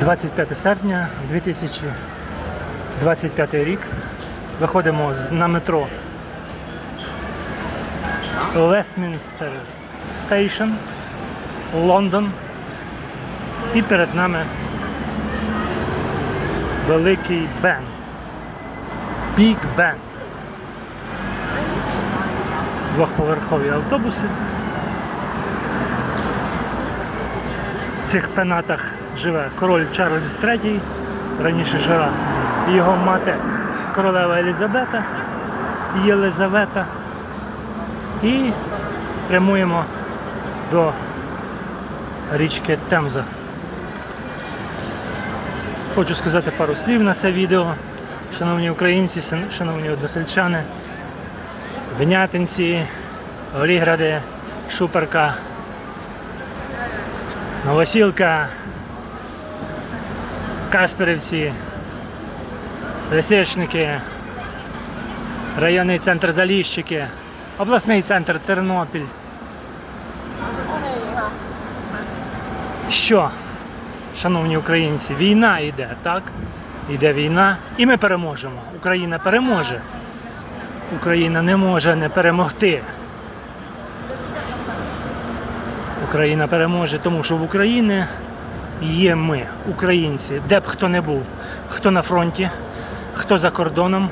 25 серпня 2025 рік. Виходимо на метро Вестмінстер Стейшн, Лондон. І перед нами великий Бен. Біг Бен. Двохповерхові автобуси. В цих пенатах живе король Чарльз III, раніше жила його мати королева Елізабета, Єлизавета. І прямуємо до річки Темза. Хочу сказати пару слів на це відео. Шановні українці, шановні односельчани, Винятинці, Олігради, Шуперка, Новосілка, Касперівці, Лисичники, районний центр Заліщики, обласний центр Тернопіль. Що, шановні українці, війна йде, так? Йде війна, і ми переможемо. Україна переможе. Україна не може не перемогти. Україна переможе, тому що в Україні є ми, українці, де б хто не був, хто на фронті, хто за кордоном,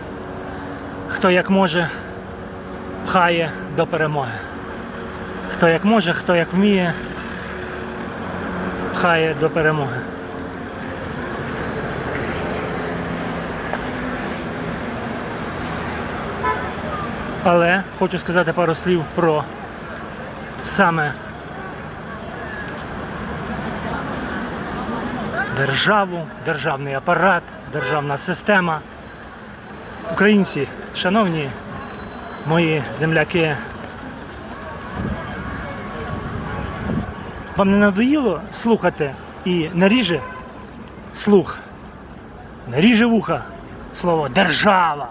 хто як може, пхає до перемоги. Хто як може, хто як вміє, пхає до перемоги. Але хочу сказати пару слів про саме державу, державний апарат, державна система. Українці, шановні мої земляки, вам не надоїло слухати і наріже слух, наріже вуха слово держава,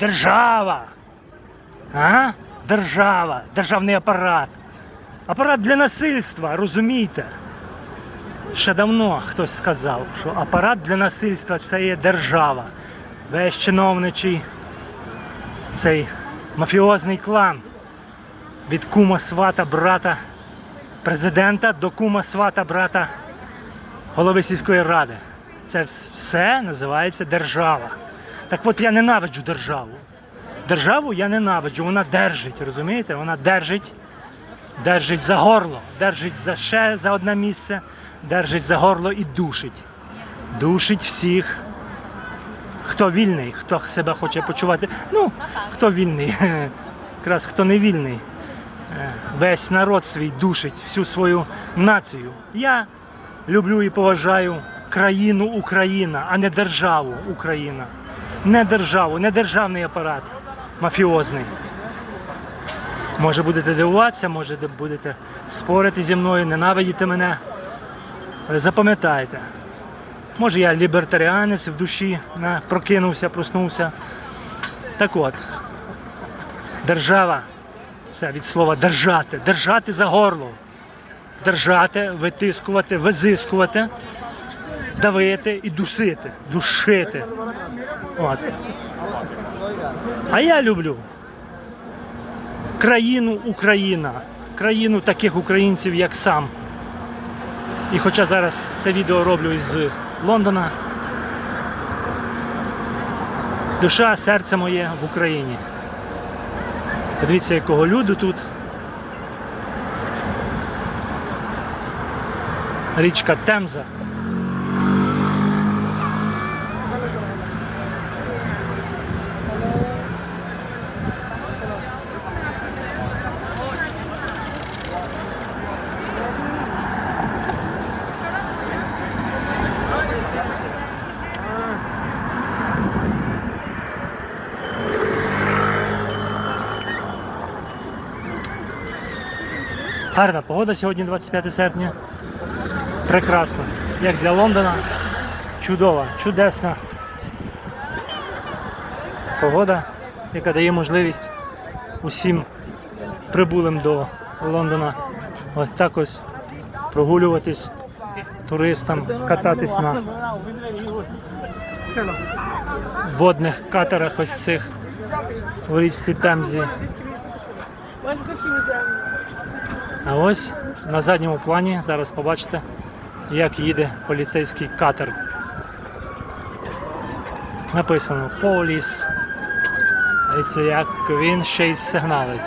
держава. А? Держава, державний апарат. Апарат для насильства, розумієте? Ще давно хтось сказав, що апарат для насильства це є держава. Весь чиновничий цей мафіозний клан від кума свата брата президента до кума свата брата голови сільської ради. Це все називається держава. Так от я ненавиджу державу. Державу я ненавиджу, вона держить, розумієте? Вона держить, держить за горло, держить за ще за одне місце, держить за горло і душить. Душить всіх, хто вільний, хто себе хоче почувати. Ну, хто вільний, якраз хто не вільний. Е, Весь народ свій душить, всю свою націю. Я люблю і поважаю країну Україна, а не державу Україна. Не державу, не державний апарат мафіозний. Може будете дивуватися, може будете спорити зі мною, ненавидіти мене. Запам'ятайте, може я лібертаріанець в душі, прокинувся, проснувся. Так от, держава це від слова держати, держати за горло, держати, витискувати, визискувати, давити і душити, душити. От. А я люблю країну Україна, країну таких українців, як сам. І хоча зараз це відео роблю із Лондона, душа, серце моє в Україні. Подивіться, якого люду тут. Річка Темза. Гарна погода сьогодні, 25 серпня. Прекрасно. Як для Лондона. Чудова, чудесна погода, яка дає можливість усім прибулим до Лондона ось так ось прогулюватись туристам кататись на водних катерах ось цих у річці Темзі. А ось на задньому плані зараз побачите, як їде поліцейський катер. Написано Поліс. І це як він ще й сигналить.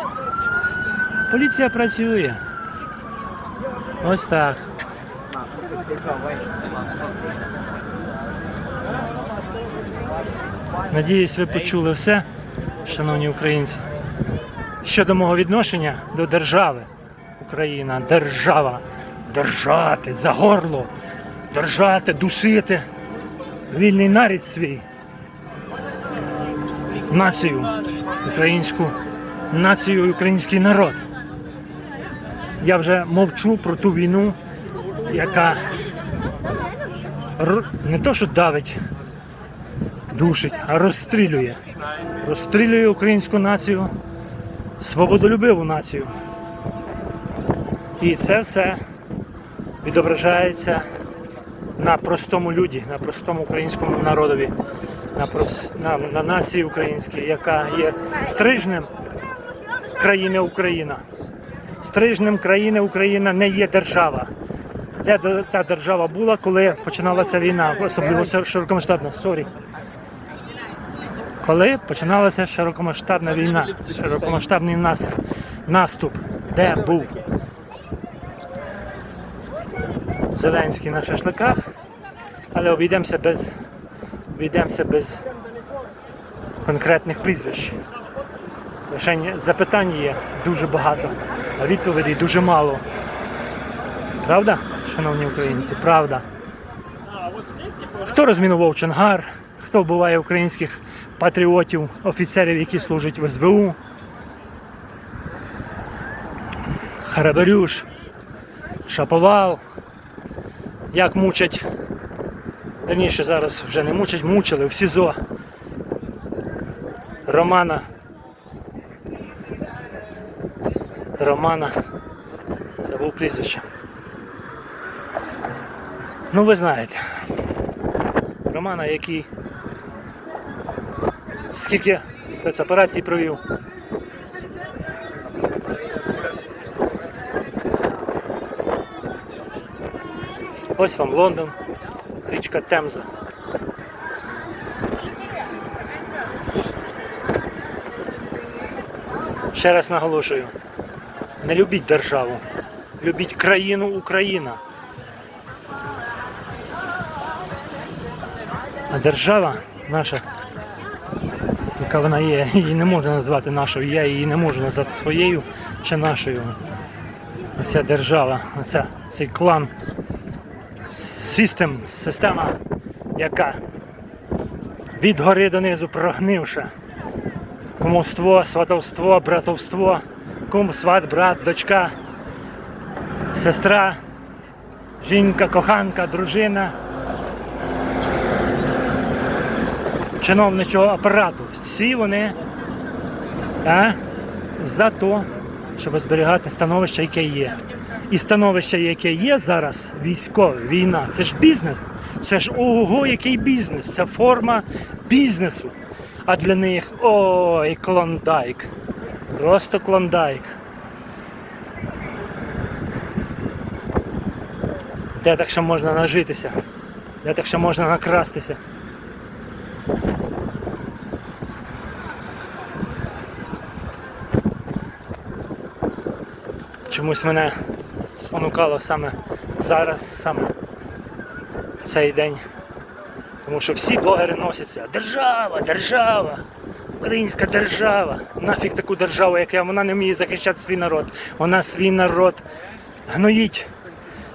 Поліція працює. Ось так. Надіюсь, ви почули все, шановні українці. Щодо мого відношення до держави. Україна, держава. Держати за горло, держати, душити вільний нарід свій. Націю, українську націю український народ. Я вже мовчу про ту війну, яка не то, що давить, душить, а розстрілює. Розстрілює українську націю, свободолюбиву націю. І це все відображається на простому люді, на простому українському народові, на, на, на нації українській, яка є стрижнем країни Україна. Стрижнем країни Україна не є держава. Де та держава була, коли починалася війна, особливо широкомасштабна, сорі. Коли починалася широкомасштабна війна, широкомасштабний наступ, де був Зеленський на шашликах, але обійдемося без, обійдемося без конкретних прізвищ. Лише запитань є дуже багато, а відповідей дуже мало. Правда, шановні українці? Правда. Хто розмінував Чонгар, хто вбиває українських патріотів, офіцерів, які служать в СБУ. Харабарюш, Шаповал, як мучать, верніше зараз вже не мучать, мучили в СІЗО. Романа. Романа. Забув прізвище. Ну ви знаєте. Романа, який скільки спецоперацій провів. Ось вам Лондон, річка Темза. Ще раз наголошую, не любіть державу, любіть країну Україна. А держава наша, яка вона є, її не можна назвати нашою, я її не можу назвати своєю чи нашою. Оця держава, оця, цей клан, систем, система, яка від гори донизу прогнивша. Кумовство, сватовство, братовство, кум, сват, брат, дочка, сестра, жінка, коханка, дружина. чиновничого апарату. Всі вони а, за те, щоб зберігати становище, яке є. І становище, яке є зараз, військове, війна, це ж бізнес. Це ж ого, який бізнес. Це форма бізнесу. А для них ой, клондайк. Просто клондайк. Де так ще можна нажитися? Де так ще можна накрастися? чомусь мене спонукало саме зараз, саме цей день. Тому що всі блогери носяться. Держава, держава, українська держава. Нафіг таку державу, яка вона не вміє захищати свій народ. Вона свій народ гноїть,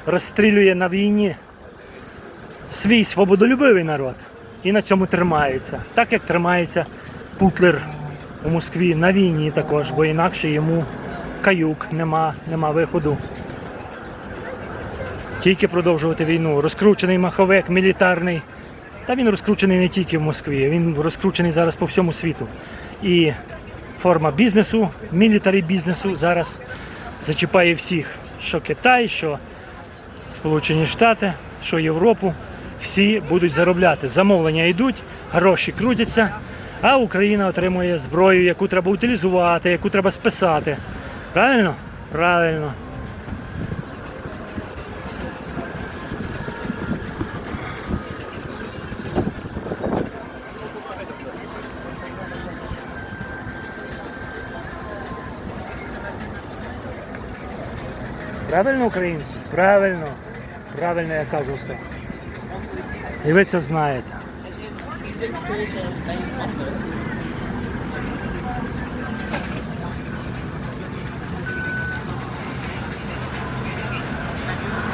розстрілює на війні свій свободолюбивий народ. І на цьому тримається. Так як тримається Путлер у Москві на війні також, бо інакше йому каюк, нема, нема виходу. Тільки продовжувати війну. Розкручений маховик, мілітарний. Та він розкручений не тільки в Москві, він розкручений зараз по всьому світу. І форма бізнесу, мілітарі бізнесу зараз зачіпає всіх. Що Китай, що Сполучені Штати. що Європу всі будуть заробляти. Замовлення йдуть, гроші крутяться, а Україна отримує зброю, яку треба утилізувати, яку треба списати. Правильно? Правильно. Правильно, українці? Правильно. Правильно я кажу все. І ви це знаєте.